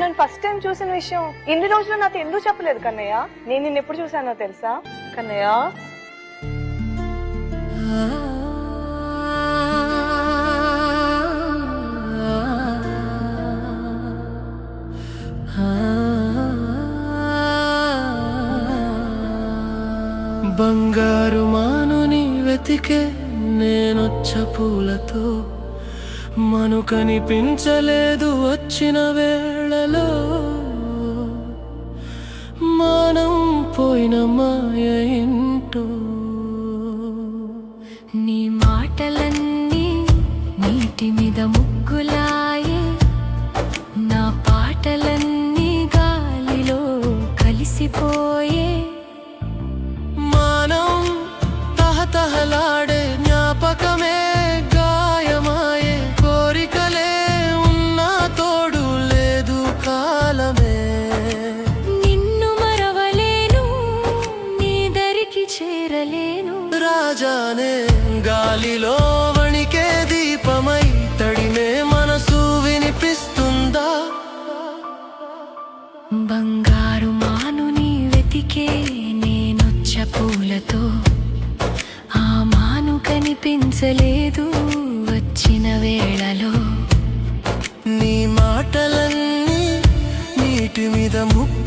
నన్ను first time చూసిన విషయం ఇన్ని రోజులు నాతో ఎందుకు చెప్పలేదు కన్నయ్య? నేను నిన్ను ఎప్పుడు చూసానో తెలుసా? కన్నయ్య? బంగారు మానుని వెతికే నేనొచ్చ పూలతో మను కనిపించలేదు వచ్చిన వేళలో మానం పోయిన మాయ ఇంటో. నీ మాటలన్నీ నీటి మీద ముగ్గులాయే. నా పాటలన్నీ గాలిలో కలిసిపోయే. మానం తహతహలాడే గాలిలో వణికే దీపమై తడిమే మనసు వినిపిస్తుందా? బంగారు మానుని వెతికే నేనొచ్చ పూలతో ఆ మాను కనిపించలేదు వచ్చిన వేళలో. నీ మాటలన్నీ నీటి మీద ముక్కులాయే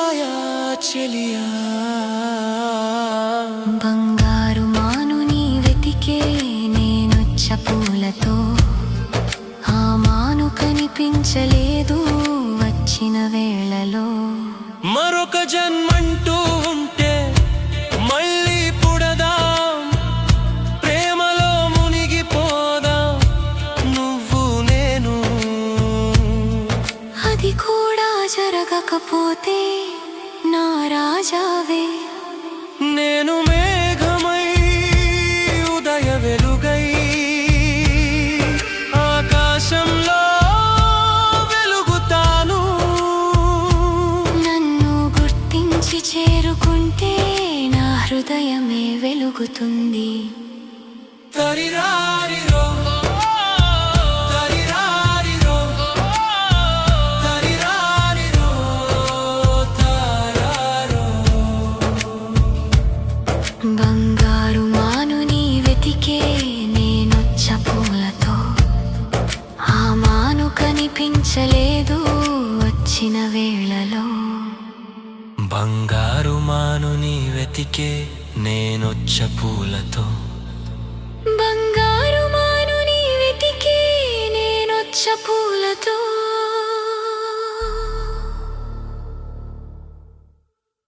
వస్తాయా చెలియా. బంగారు వెతికే నేనొచ్చ పూలతో ఆ మాను కనిపించలేదు వచ్చిన వేళలో. మరొక జన్మంటూ ఉంటే మళ్ళీ పుడదాం. ప్రేమలో మునిగిపోదాం. నువ్వు నేను. అది కూడా జరగకపోతే రాజావే నేను మేఘమై ఉదయ వెలుగై ఆకాశంలో వెలుగుతాను. నన్ను గుర్తించి చేరుకుంటే నా హృదయమే వెలుగుతుంది. తరిరారిరో కనిపించలేదు వచ్చిన వేళలో. బంగారు మాను నీ వెతికే నేనొచ్చ పూలతో.